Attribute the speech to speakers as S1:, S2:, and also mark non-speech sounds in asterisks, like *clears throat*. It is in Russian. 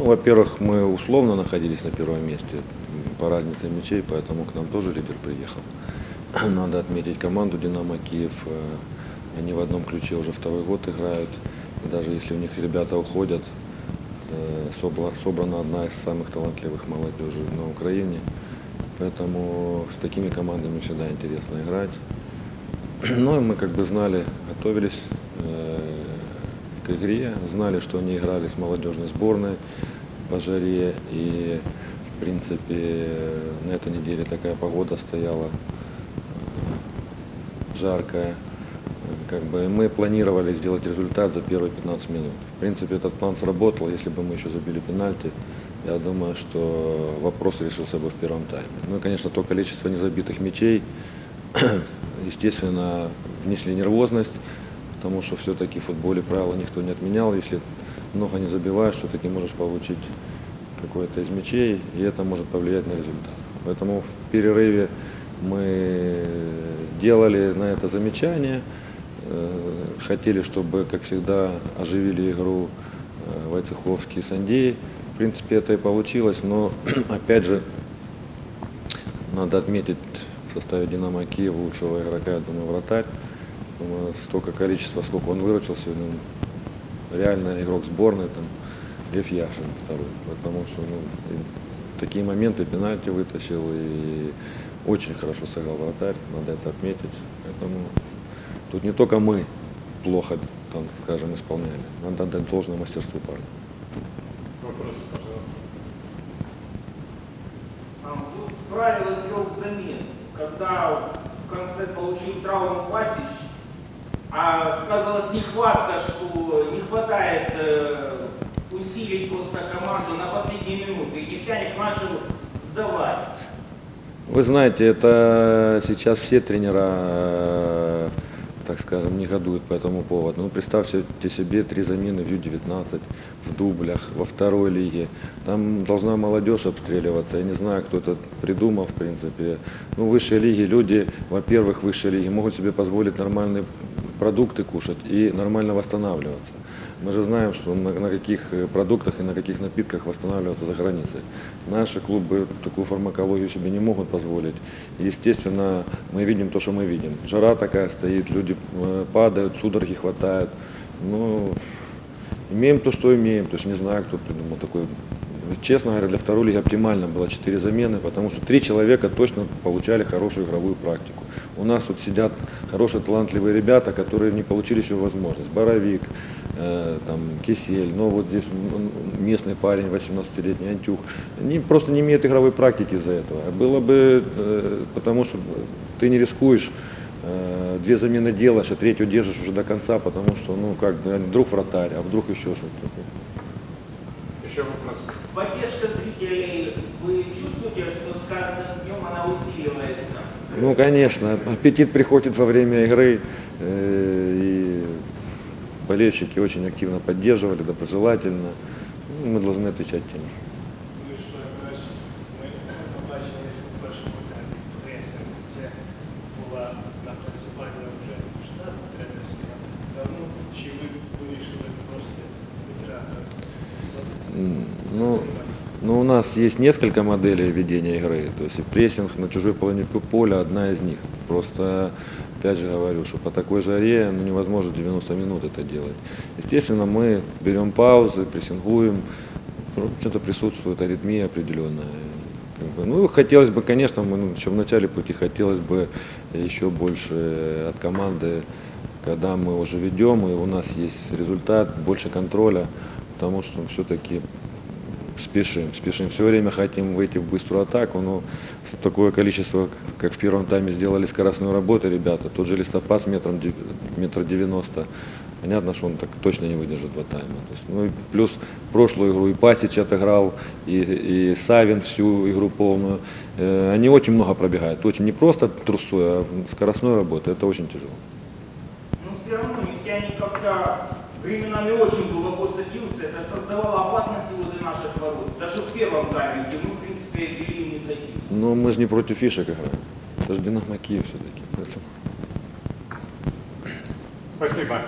S1: Ну, во-первых, мы условно находились на первом месте по разнице мячей, поэтому к нам тоже лидер приехал. *clears throat* Надо отметить команду «Динамо Киев». Э, Они в одном ключе уже второй год играют. И даже если у них ребята уходят, э, собрана одна из самых талантливых молодежи на Украине. Поэтому с такими командами всегда интересно играть. *clears throat* Ну, и мы как бы знали, готовились э, игре, знали, что они играли с молодежной сборной по жаре. И, в принципе, на этой неделе такая погода стояла э, жаркая. Как бы мы планировали сделать результат за первые 15 минут. В принципе, этот план сработал. Если бы мы еще забили пенальти, я думаю, что вопрос решился бы в первом тайме. Ну и, конечно, то количество незабитых мячей, *clears throat* естественно, внесли нервозность, потому что все-таки в футболе правила никто не отменял. Если много не забиваешь, все-таки можешь получить какой-то из мячей, и это может повлиять на результат. Поэтому в перерыве мы делали на это замечание, э, хотели, чтобы, как всегда, оживили игру э, Войцеховский и Сандей. В принципе, это и получилось, но, *clears throat* опять же, надо отметить в составе «Динамо Киев» лучшего игрока, я думаю, вратарь. Столько количества, сколько он выручил сегодня, ну, реально игрок сборной, там, Лев Яшин второй. Потому что ну, такие моменты пенальти вытащил и очень хорошо сыграл вратарь, надо это отметить. Поэтому тут не только мы плохо, там, скажем, исполняли, надо отдать должное мастерству парня.
S2: Вопросы, пожалуйста.
S3: А, вот правило трех замен, когда в конце получил травму Пасич, а сказалась нехватка, что не хватает э, усилий просто команду на последние минуты, и нефтяник начал сдавать.
S1: Вы знаете, это сейчас все тренера, э, так скажем, негодуют по этому поводу. Ну, представьте себе три замены в Ю-19, в дублях, во второй лиге. Там должна молодежь обстреливаться. Я не знаю, кто это придумал, в принципе. Ну, в высшей лиге люди, во-первых, в высшей лиге могут себе позволить нормальные продукты кушать и нормально восстанавливаться. Мы же знаем, что на, на каких э, продуктах и на каких напитках восстанавливаться за границей. Наши клубы такую фармакологию себе не могут позволить. Естественно, мы видим то, что мы видим. Жара такая стоит, люди э, падают, судороги хватает. Ну, имеем то, что имеем. То есть не знаю, кто придумал такой. Честно говоря, для второй лиги оптимально было 4 замены, потому что три человека точно получали хорошую игровую практику. У нас вот сидят хорошие талантливые ребята, которые не получили еще возможность. Боровик, э, там, Кисель, ну вот здесь местный парень, 18-летний Антюх. Они просто не имеют игровой практики из-за этого. Было бы, э, потому что ты не рискуешь, две замены делаешь, а третью держишь уже до конца, потому что, ну как, бы, вдруг вратарь, а вдруг еще что-то.
S2: Еще вопрос.
S3: Поддержка зрителей, вы чувствуете, что с каждым днем она усиливается?
S1: Ну, конечно, аппетит приходит во время игры, э, и болельщики очень активно поддерживали, доброжелательно. Ну, Мы должны отвечать тем же.
S4: Ну,
S1: ну, у нас есть несколько моделей ведения игры. То есть прессинг на чужой половине поля одна из них. Просто, опять же говорю, что по такой жаре ну, невозможно 90 минут это делать. Естественно, мы берем паузы, прессингуем. Ну, Что-то присутствует аритмия определенная. Ну, хотелось бы, конечно, мы ну, еще в начале пути хотелось бы еще больше от команды, когда мы уже ведем, и у нас есть результат, больше контроля, потому что все-таки спешим, спешим. Все время хотим выйти в быструю атаку, но такое количество, как- в первом тайме сделали скоростную работу ребята, тот же листопад с метром, метр девяносто, понятно, что он так точно не выдержит два тайма. То есть, ну и плюс прошлую игру и Пасич отыграл, и, и Савин всю игру полную. Э, Они очень много пробегают, очень не просто трусой, а скоростной работой, это очень тяжело.
S3: Но все равно нефтяник как-то временами очень глубоко садился, это создавало опасности возле наших ворот. Даже в первом тайме, где мы, в принципе, вели инициативу.
S1: Но мы же не против фишек играем, это же Динамо Киев все-таки. Поэтому...
S2: Спасибо.